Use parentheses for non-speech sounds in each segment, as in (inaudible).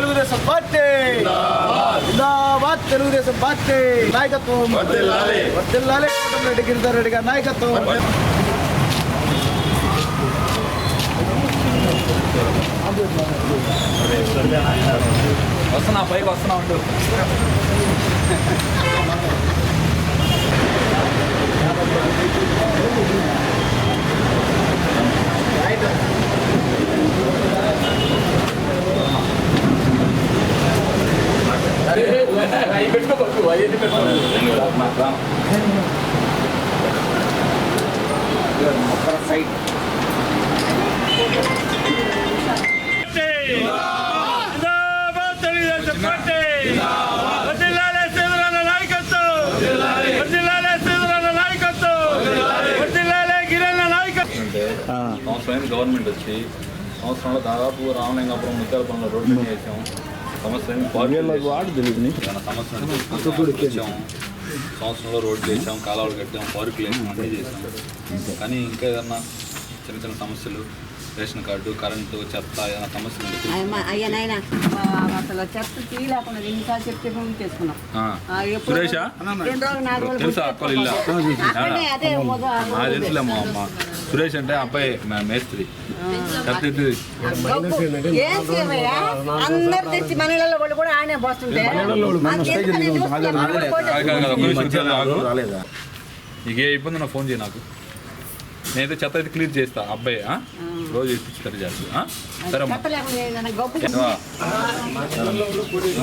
Telugu Desam party. జిందాబాద్. Telugu Desam party. నాయకత్వం. వర్దిల్లాలి. కోటమిరెడ్డి గిరిధర్ రెడ్డి గారి నాయకత్వం. వస్తున్నా పైకి వస్తున్నా ఉండు (laughs) సైడ్ జిందాబాద్ తెలుగుదేశం పార్టీ వర్ధిల్లాలే శ్రీధరన్న నాయకత్వం వర్ధిల్లాలే శ్రీధరన్న నాయకత్వం వర్ధిల్లాలే గిరన్న నాయకత్వం అంటే సంవత్సరం గవర్నమెంట్ వచ్చి? సంవత్సరంలో దాదాపు రామలింగాపురం ముత్యాలపురంలో రోడ్డు మీద చేసాం. సంవత్సరం సంవత్సరంలో రోడ్డు చేసాం కాలువలు కట్టాం పార్కులు వేసాం అన్నీ చేసాం. కానీ ఇంకా ఏదన్నా చిన్న చిన్న సమస్యలు రేషన్ కార్డు కరెంటు చెత్త ఏదైనా సమస్యలు ఉంటే అయ్యమ్మ- అయ్యా నాయన అసలు చెత్త తీయలేకుండా ఎన్నిసార్లు చెప్తే ఫోన్ చేసుకున్నాం రెండు తెలుసా అక్కలు ఇల్లా అక్కడే అదే ఉదయం ఆ తెలుసులే మా అమ్మ. సురేష్ అంటే అబ్బాయి మా మేస్త్రి. అందరు తెచ్చి వాళ్ళు కూడా ఆనే పోస్తుంటే. నీకు ఏ ఇబ్బంది నా ఫోన్ చేయి నాకు. నేనైతే చెత్త అయితే క్లియర్ చేస్తా అబ్బాయి? రోజు ఇప్పించి సరి చేస్తా? సరే అమ్మా చెత్త లేకుండా ఏదైనా గబ్బు ఏవా? ఏమన్నా ఫోన్ చేయి.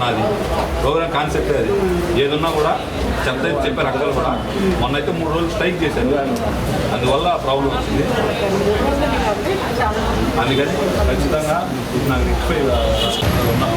నాది. ప్రోగ్రామ్ కాన్సెప్ట్ అది. ఏదున్నా కూడా చెత్త చెప్పారు అక్కలు కూడా మొన్న అయితే మూడు రోజులు స్ట్రైక్ చేశారు. అందువల్ల ప్రాబ్లం వచ్చింది. అందుకని ఖచ్చితంగా నాకు నాకు రిక్వై ఉన్నా.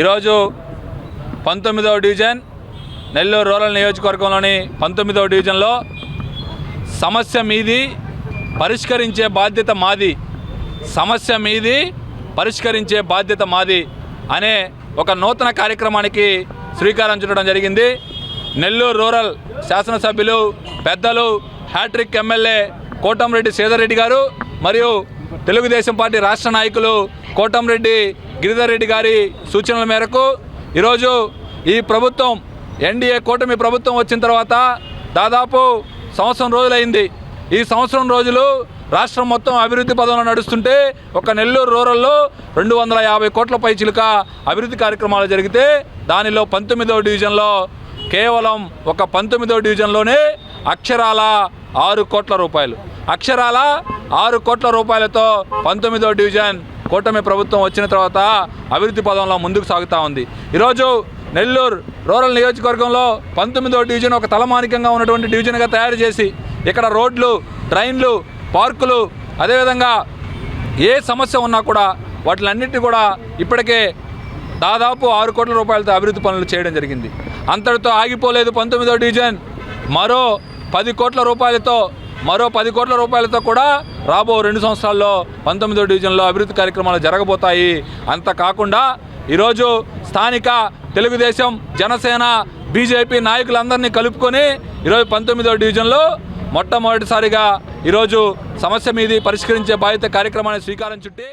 ఈరోజు పంతొమ్మిదవ డివిజన్ నెల్లూరు రూరల్ నియోజకవర్గంలోని పంతొమ్మిదవ డివిజన్లో సమస్య మీది పరిష్కరించే బాధ్యత మాది. సమస్య మీది పరిష్కరించే బాధ్యత మాది అనే ఒక నూతన కార్యక్రమానికి శ్రీకారం చుట్టడం జరిగింది. నెల్లూరు రూరల్ శాసనసభ్యులు పెద్దలు హ్యాట్రిక్ ఎమ్మెల్యే కోటంరెడ్డి సేదరెడ్డి గారు మరియు తెలుగుదేశం పార్టీ రాష్ట్ర నాయకులు కోటంరెడ్డి గిరిధర్ రెడ్డి గారి సూచనల మేరకు ఈరోజు ఈ ప్రభుత్వం ఎన్డీఏ కూటమి ప్రభుత్వం వచ్చిన తర్వాత దాదాపు సంవత్సరం రోజులైంది. ఈ సంవత్సరం రోజులు రాష్ట్రం మొత్తం అభివృద్ధి పదంలో నడుస్తుంటే ఒక నెల్లూరు రూరల్లో రెండు వందల యాభై కోట్ల పైచిలుక అభివృద్ధి కార్యక్రమాలు జరిగితే దానిలో పంతొమ్మిదవ డివిజన్లో కేవలం ఒక పంతొమ్మిదవ డివిజన్లోనే అక్షరాల ఆరు కోట్ల రూపాయలు. అక్షరాల ఆరు కోట్ల రూపాయలతో పంతొమ్మిదవ డివిజన్ కూటమి ప్రభుత్వం వచ్చిన తర్వాత అభివృద్ధి పదంలో ముందుకు సాగుతూ ఉంది. ఈరోజు నెల్లూరు రూరల్ నియోజకవర్గంలో పంతొమ్మిదవ డివిజన్ ఒక తలమానికంగా ఉన్నటువంటి డివిజన్గా తయారు చేసి ఇక్కడ రోడ్లు ట్రైన్లు పార్కులు అదేవిధంగా ఏ సమస్య ఉన్నా కూడా వాటిలన్నింటినీ కూడా ఇప్పటికే దాదాపు ఆరు కోట్ల రూపాయలతో అభివృద్ధి పనులు చేయడం జరిగింది. అంతటితో ఆగిపోలేదు పంతొమ్మిదో డివిజన్. మరో పది కోట్ల రూపాయలతో మరో పది కోట్ల రూపాయలతో కూడా రాబో రెండు సంవత్సరాల్లో పంతొమ్మిదో డివిజన్లో అభివృద్ధి కార్యక్రమాలు జరగబోతాయి. అంత కాకుండా ఈరోజు స్థానిక తెలుగుదేశం జనసేన బీజేపీ నాయకులందరినీ కలుపుకొని ఈరోజు పంతొమ్మిదో డివిజన్లో మొట్టమొదటిసారిగా ఈరోజు సమస్య మీది పరిష్కరించే బాధ్యత కార్యక్రమాన్ని స్వీకారం చుట్టి